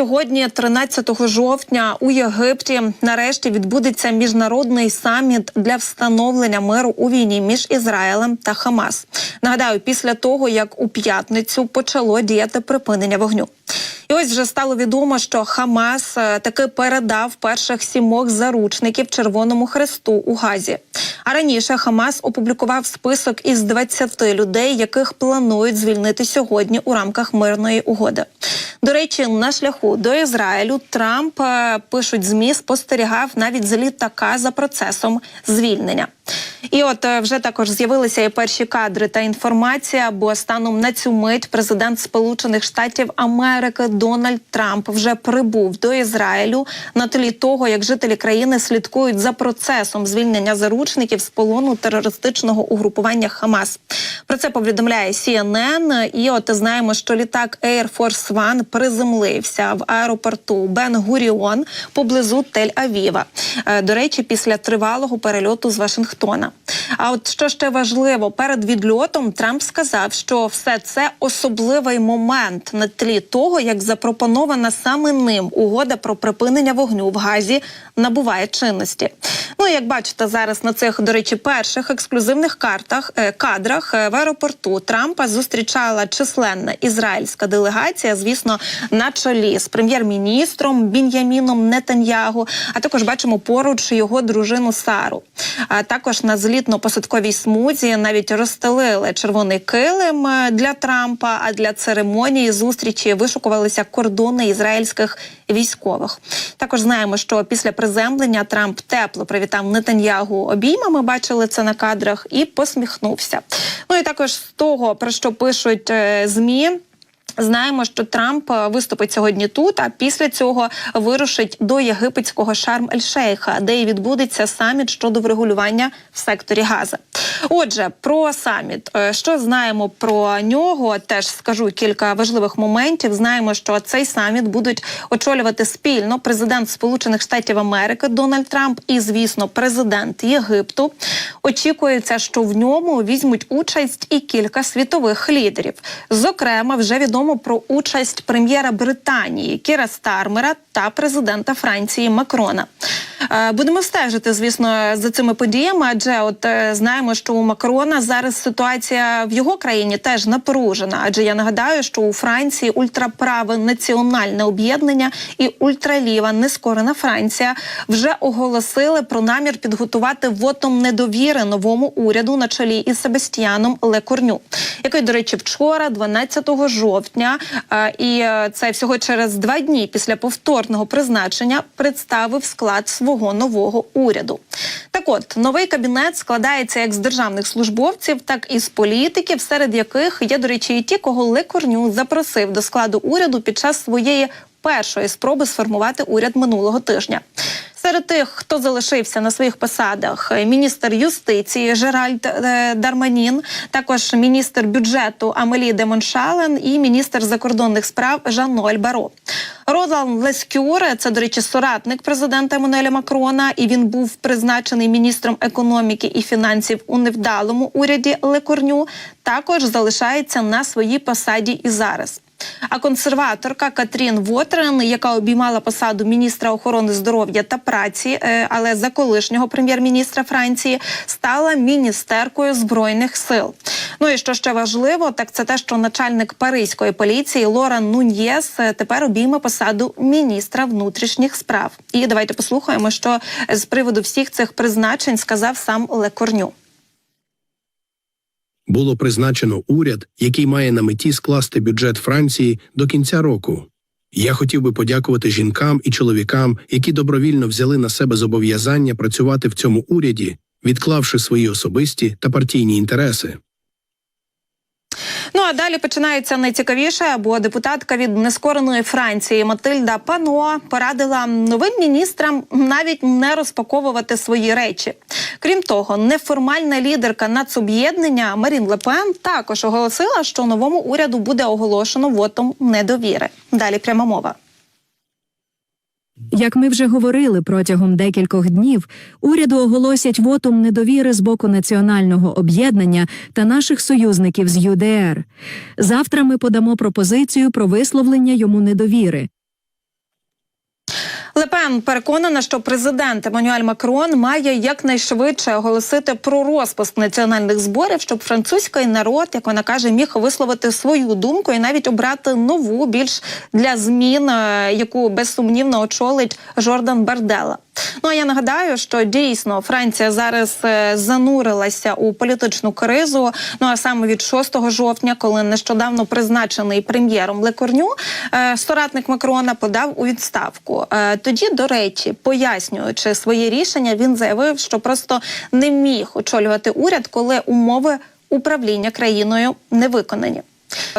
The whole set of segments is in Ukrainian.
сьогодні, 13 жовтня, у Єгипті, нарешті відбудеться міжнародний саміт для встановлення миру у війні між Ізраїлем та Хамас. Нагадаю, після того як у п'ятницю почало діяти припинення вогню. І ось вже стало відомо, що Хамас е, таки передав перших сімох заручників Червоному Хресту у Газі. А раніше Хамас опублікував список із 20 людей, яких планують звільнити сьогодні у рамках мирної угоди. До речі, на шляху до Ізраїлю Трамп е, пишуть змі спостерігав навіть з літака за процесом звільнення. І от е, вже також з'явилися і перші кадри та інформація. Бо станом на цю мить президент Сполучених Штатів Америки Дональд Трамп вже прибув до Ізраїлю на тлі того, як жителі країни слідкують за процесом звільнення заручників з полону терористичного угрупування Хамас. Про це повідомляє CNN. І от знаємо, що літак Air Force One приземлився в аеропорту Бен Гуріон поблизу Тель-Авіва. Е, До речі, після тривалого перельоту з Вашингтона. А от що ще важливо, перед відльотом Трамп сказав, що все це особливий момент на тлі того, як запропонована саме ним угода про припинення вогню в Газі набуває чинності. Ну як бачите, зараз на цих, до речі, перших ексклюзивних картах е, кадрах е, в аеропорту Трампа зустрічала численна ізраїльська делегація, звісно, на чолі з прем'єр-міністром Бін'яміном Нетаньягу. А також бачимо поруч його дружину Сару. А також на злітно-посадковій смузі навіть розстелили червоний килим е, для Трампа. А для церемонії зустрічі вишукувалися кордони ізраїльських військових. Також знаємо, що після приземлення Трамп тепло привітав Нетаньягу обіймами. Бачили це на кадрах і посміхнувся. Ну і також з того про що пишуть е, змі. Знаємо, що Трамп е, виступить сьогодні тут, а після цього вирушить до єгипетського Шарм-ель-Шейха, де і відбудеться саміт щодо врегулювання в секторі Газа. Отже, про саміт, Е, що знаємо про нього, теж скажу кілька важливих моментів. Знаємо, що цей саміт будуть очолювати спільно президент Сполучених Штатів Америки Дональд Трамп і, звісно, президент Єгипту. Очікується, що в ньому візьмуть участь і кілька світових лідерів. Зокрема, вже відомо про участь прем'єра Британії Кіра Стармера та президента Франції Макрона. Е, Будемо стежити, звісно, за цими подіями, адже от е, знаємо, що у Макрона зараз ситуація в його країні теж напружена. Адже я нагадаю, що у Франції ультраправе національне об'єднання і ультраліва нескорена Франція вже оголосили про намір підготувати вотом недовіри новому уряду на чолі із Себастьяном Лекорню, який, до речі, вчора, 12 жовтня, е, і це всього через два дні після повторного призначення представив склад свого нового уряду. Так от новий кабінет складається як з державних службовців, так і з політиків, серед яких є, до речі, і ті, кого Лекорню запросив до складу уряду під час своєї першої спроби сформувати уряд минулого тижня. Серед тих, хто залишився на своїх посадах, е, міністр юстиції Жеральд е, Дарманін, також міністр бюджету Амелі Демоншален і міністр закордонних справ Жан-Ноель Баро. Ролан Лескюр, це, до речі, соратник президента Еммануеля Макрона, і він був призначений міністром економіки і фінансів у невдалому уряді Лекорню. Також залишається на своїй посаді і зараз. А консерваторка Катрін Вотрен, яка обіймала посаду міністра охорони здоров'я та праці, е, але за колишнього прем'єр-міністра Франції, стала міністеркою збройних сил. Ну і що ще важливо, так це те, що начальник паризької поліції Лоран Нуньєс е, тепер обійме посаду міністра внутрішніх справ. І давайте послухаємо, що з приводу всіх цих призначень сказав сам Лекорню. Було призначено уряд, який має на меті скласти бюджет Франції до кінця року. Я хотів би подякувати жінкам і чоловікам, які добровільно взяли на себе зобов'язання працювати в цьому уряді, відклавши свої особисті та партійні інтереси. Ну а далі починається найцікавіше, бо депутатка від нескореної Франції Матильда Пано порадила новим міністрам навіть не розпаковувати свої речі. Крім того, неформальна лідерка нацоб'єднання Марін Лепен також оголосила, що новому уряду буде оголошено вотом недовіри. Далі пряма мова. Як ми вже говорили протягом декількох днів, уряду оголосять вотум недовіри з боку національного об'єднання та наших союзників з ЮДР. Завтра ми подамо пропозицію про висловлення йому недовіри. Лепен переконана, що президент Еммануель Макрон має якнайшвидше оголосити про розпуск національних зборів, щоб французький народ, як вона каже, міг висловити свою думку і навіть обрати нову, більш для змін, е, яку безсумнівно очолить Жордан Бардела. Ну а я нагадаю, що дійсно Франція зараз е, занурилася у політичну кризу. Ну а саме від 6 жовтня, коли нещодавно призначений прем'єром Лекорню, е, соратник Макрона подав у відставку. Е, Тоді, до речі, пояснюючи своє рішення, він заявив, що просто не міг очолювати уряд, коли умови управління країною не виконані.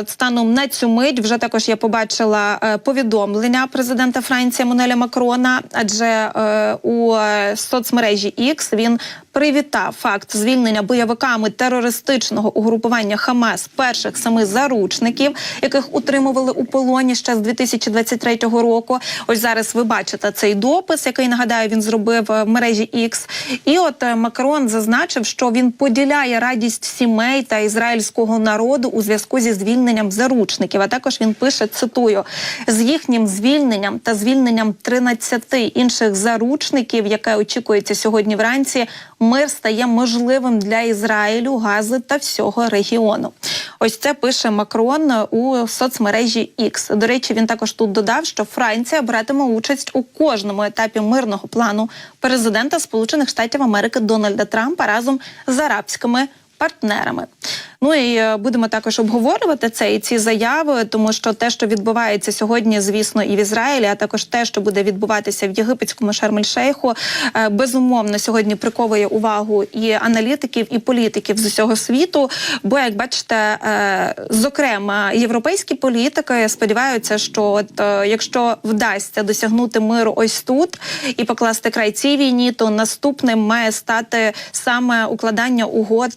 Станом на цю мить вже також я побачила е, повідомлення президента Франції Монеля Макрона, адже е, у е, соцмережі X він привітав факт звільнення бойовиками терористичного угрупування Хамас перших семи заручників, яких утримували у полоні ще з 2023 року. Ось зараз ви бачите цей допис, який нагадаю він зробив е, в мережі X. І от е, Макрон зазначив, що він поділяє радість сімей та ізраїльського народу у зв'язку зі звільненням заручників. А також він пише: цитую з їхнім звільненням та звільненням 13 інших заручників, яке очікується сьогодні вранці. Мир стає можливим для Ізраїлю, Гази та всього регіону. Ось це пише Макрон у соцмережі X. До речі, він також тут додав, що Франція братиме участь у кожному етапі мирного плану президента Сполучених Штатів Америки Дональда Трампа разом з арабськими партнерами. Ну і е, будемо також обговорювати це і ці заяви, тому що те, що відбувається сьогодні, звісно, і в Ізраїлі, а також те, що буде відбуватися в єгипетському Шарм-ель-Шейху, е, безумовно сьогодні приковує увагу і аналітиків, і політиків з усього світу. Бо, як бачите, е, зокрема, європейські політики сподіваються, що от якщо вдасться досягнути миру ось тут і покласти край цій війні, то наступним має стати саме укладання угод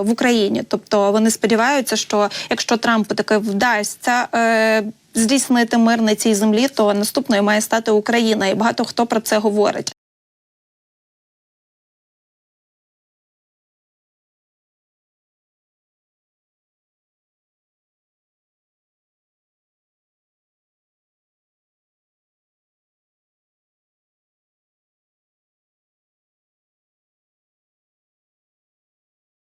в Україні. Тобто вони сподіваються, що якщо Трампу таки вдасться. Е, Здійснити мир на цій землі, то наступною має стати Україна, і багато хто про це говорить.